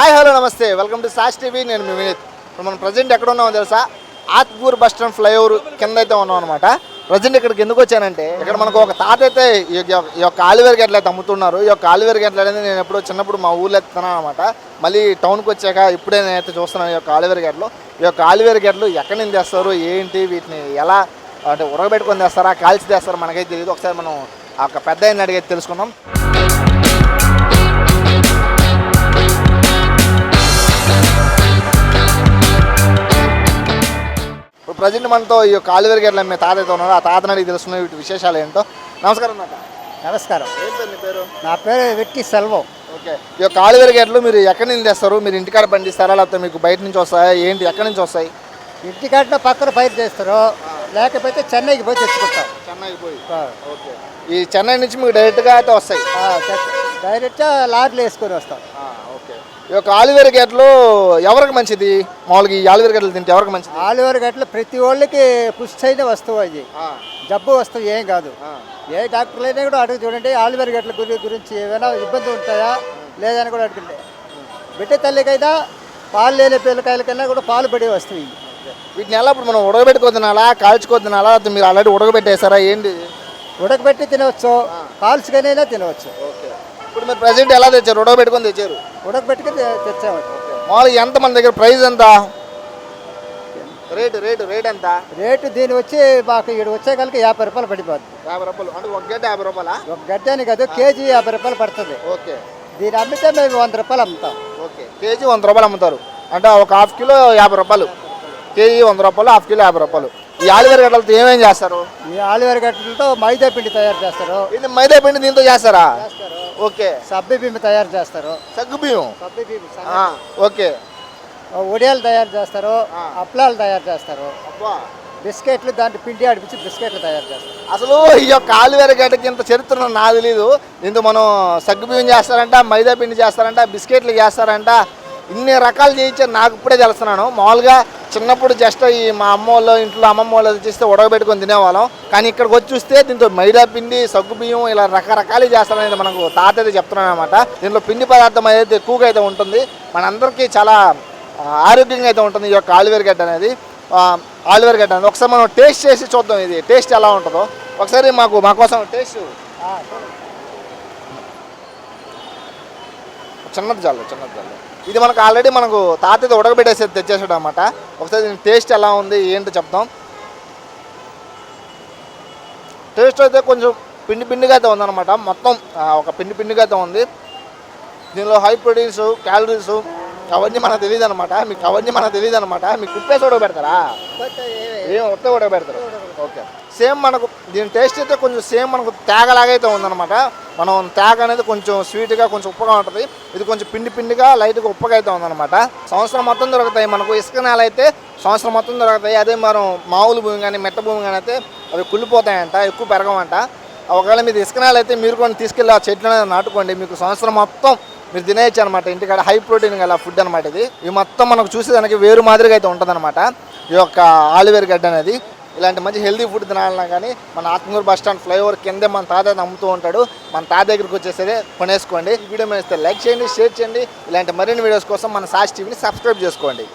Hi hello నమస్తే. Welcome to సాస్ TV. నేను మీ వినీత్. ఇప్పుడు మనం ప్రజెంట్ ఎక్కడ ఉన్నామో తెలుసా? ఆత్మూర్ బస్ స్టాండ్ ఫ్లైఓవర్ కింద అయితే ఉన్నాం అనమాట ప్రజెంట్ ఇక్కడికి ఎందుకు వచ్చానంటే ఇక్కడ మనకు ఒక తాత అయితే ఈ యొక్క- ఆలివేర్ గెట్లు అయితే అమ్ముతున్నారు. ఈ యొక్క ఆలివేర్ గెట్లు అనేది నేను ఎప్పుడో చిన్నప్పుడు మా ఊర్లో ఎత్తున్నాను అనమాట మళ్ళీ టౌన్కి వచ్చాక ఇప్పుడే నేనైతే చూస్తున్నాను ఈ యొక్క ఆలివేర్ గెట్లు. ఈ యొక్క ఆలివేర్ గెట్లు ఎక్కడి నుంచి తెస్తారు ఏంటి? వీటిని ఎలా అంటే ఉరగబెట్టుకొని తెస్తారా? కాల్చి తెస్తారా? మనకైతే తెలియదు ఒకసారి మనం ఆ యొక్క పెద్ద ఆయన తెలుసుకుందాం. ప్రజెంట్ మనతో ఈ యొక్క ఆలివేర్ గేట్ల మీ తాత అయితే ఉన్నారు. ఆ తాతని అడిగి తెలుసుకున్న వీటి విశేషాలు ఏంటో. నమస్కారం తాత నమస్కారం. ఏం పేరు నీ పేరు? నా పేరు వెట్టి సెల్వం. ఓకే. ఈ యొక్క ఆలివేర్ గేట్లు మీరు ఎక్కడి నుంచి తెస్తారు? మీరు ఇంటికాడ పండిస్తారా? లేకపోతే మీకు బయట నుంచి వస్తాయా? ఏంటి? ఎక్కడి నుంచి వస్తాయి? ఇంటికాడ పక్కన పైరు చేస్తారు. లేకపోతే చెన్నైకి పోయి తెచ్చుకుంటాం. చెన్నైకి పోయి. ఓకే. ఈ చెన్నై నుంచి మీకు డైరెక్ట్గా అయితే వస్తాయి. డైరెక్ట్గా లారీలు వేసుకొని వస్తాం. ఈ యొక్క ఆలివేర్ గేట్లు ఎవరికి మంచిది? మామూలుగా ఈ ఆలివేర్ గేట్లు తింటే ఎవరికి మంచిది? ఆలివర్ గట్ల ప్రతి వాళ్ళకి పుష్టి అయిన వస్తువు అది జబ్బు వస్తువు ఏం కాదు. ఏ డాక్టర్లైనా కూడా అడుగు చూడండి ఆలివర్ గట్ల గురి గురించి ఏమైనా ఇబ్బంది ఉంటాయా? లేదని కూడా అడుగుంటే బిడ్డ తల్లికైనా పాలు లేని పిల్లకాయలకైనా కూడా పాలు పడే. ఓకే. వీటిని ఎలా ఇప్పుడు మనం ఉడకబెట్టుకో తినాలా కాల్చుకో తినాలా లేకపోతే మీరు ఆల్రెడీ ఉడకబెట్టేసారా ఏంటి? ఉడకబెట్టి తినవచ్చు. కాల్చుకొనైనా తినవచ్చు. ఇప్పుడు మీరు ప్రజెంట్ ఎలా తెచ్చారు? ఉడకబెట్టుకొని తెచ్చారు? ఉడకబెట్టుకుని తె- తెచ్చాము మామూలుగా ఎంత మన దగ్గర ప్రైస్ ఎంత? రేటు రేటు రేట్ ఎంత? రేటు దీని వచ్చి మాకు ఇక్కడ వచ్చే కలికి యాభై రూపాయలు పడిపోద్ది. యాభై రూపాయలు. అంటే ఒక గడ్డ యాభై రూపాయలా? ఒక గడ్డని కాదు కేజీ యాభై రూపాయలు పడుతుంది. ఓకే. దీని అమ్మితే మేము వంద రూపాయలు అమ్ముతాం. ఓకే. కేజీ వంద రూపాయలు అమ్ముతారు. అంటే ఒక హాఫ్ కిలో యాభై రూపాయలు. కేజీ వంద రూపాయలు హాఫ్ కిలో యాభై రూపాయలు. ఈ ఆలివేర్ గడ్డలతో ఏమేం చేస్తారు? ఈ ఆలివేర్ గడ్డలతో మైదా పిండి తయారు చేస్తారు. ఇది మైదా పిండి దీంతో చేస్తారా? చేస్తారు. ఓకే. సబ్బి బియ్యం తయారు చేస్తారు. సగ్గు బియ్యం? సబ్బి బియ్యం ఆ, ఓకే. ఒడియాలు తయారు చేస్తారు. అప్లాలు తయారు చేస్తారు. అబ్బా. బిస్కెట్లు దాంట్లో పిండి అడిపించి బిస్కెట్లు తయారు చేస్తారు. అసలు ఈ యొక్క ఆలివేర గడ్డకి ఇంత చరిత్ర నాకు తెలీదు. దీంతో మనం సగ్గు బియ్యం చేస్తారంట మైదా పిండి చేస్తారంట బిస్కెట్లు చేస్తారంట ఇన్ని రకాలు చేయించారు. నాకు ఇప్పుడే తెలుస్తున్నాను. మామూలుగా చిన్నప్పుడు జస్ట్ ఈ మా అమ్మ వాళ్ళ ఇంట్లో అమ్మమ్మ వాళ్ళు చేస్తే ఉడకబెట్టుకొని తినేవాళ్ళం. కానీ ఇక్కడికి వచ్చి చూస్తే దీంతో మైదా పిండి సగ్గు బియ్యం ఇలా రకరకాలు చేస్తారనేది మనకు తాత అయితే చెప్తున్నాను అనమాట దీంట్లో పిండి పదార్థం అయితే ఎక్కువగా అయితే ఉంటుంది. మనందరికీ చాలా ఆరోగ్యంగా అయితే ఉంటుంది ఈ యొక్క ఆలివేర్ గడ్డ అనేది. ఆ, గడ్డ అనేది. ఒకసారి మనం టేస్ట్ చేసి చూద్దాం ఇది. టేస్ట్ ఎలా ఉంటుందో. ఒకసారి మాకు మా కోసం టేస్ట్ ఆ, చిన్నది చాలు చిన్నది చాలు ఇది మనకు ఆల్రెడీ మనకు తాత అయితే ఉడకబెట్టేసి తెచ్చేసాడు అనమాట ఒకసారి దీని టేస్ట్ ఎలా ఉంది ఏంటో చెప్తాం. టేస్ట్ అయితే కొంచెం పిండి పిండిగా అయితే ఉందన్నమాట. మొత్తం ఒక పిండి పిండిగా అయితే ఉంది. దీనిలో హై ప్రోటీన్స్ క్యాలరీస్ అవన్నీ మనకు తెలియదు అనమాట మీకు అవన్నీ మనకు తెలియదు అనమాట మీకు ఉప్పేసి ఉడకబెడతారా? ఏ- ఒత్తే ఉడకబెడతారు? ఓకే. సేమ్ మనకు దీని టేస్ట్ అయితే కొంచెం సేమ్ మనకు తేగలాగా అయితే ఉందన్నమాట. మనం తేగ అనేది కొంచెం స్వీట్గా కొంచెం ఉప్పగా ఉంటుంది. ఇది కొంచెం పిండి పిండిగా లైట్గా ఉప్పగా అయితే ఉందన్నమాట. సంవత్సరం మొత్తం దొరుకుతాయి మనకు. ఇసుక నేల అయితే సంవత్సరం మొత్తం దొరుకుతాయి. అదే మనం మామూలు భూమి కానీ మెట్ట భూమి కానీ అయితే అవి కుళ్ళిపోతాయంట ఎక్కువ పెరగమంట ఒకవేళ మీరు ఇసుక నేల అయితే మీరు కొన్ని తీసుకెళ్ళి ఆ చెట్లు అనేది నాటుకోండి. మీకు సంవత్సరం మొత్తం మీరు తినేయచ్చు అనమాట ఇంటికాడ హై ప్రోటీన్ గల ఫుడ్ అనమాట ఇది. ఇవి మొత్తం మనకు చూసేదానికి వేరు మాదిరిగా అయితే ఉంటుంది ఈ యొక్క ఆలివేర్ గడ్డ అనేది. ఇలాంటి మంచి హెల్దీ ఫుడ్ తినాలన్నా కానీ మన ఆత్మగూరు బస్ స్టాండ్ ఫ్లైఓవర్ కిందే మన తాత అమ్ముతూ ఉంటాడు. మన తాత దగ్గరికి వచ్చేసరి కొనేసుకోండి. ఈ వీడియో మీద లైక్ చేయండి షేర్ చేయండి. ఇలాంటి మరిన్ని వీడియోస్ కోసం మన సాస్ టీవీని సబ్స్క్రైబ్ చేసుకోండి.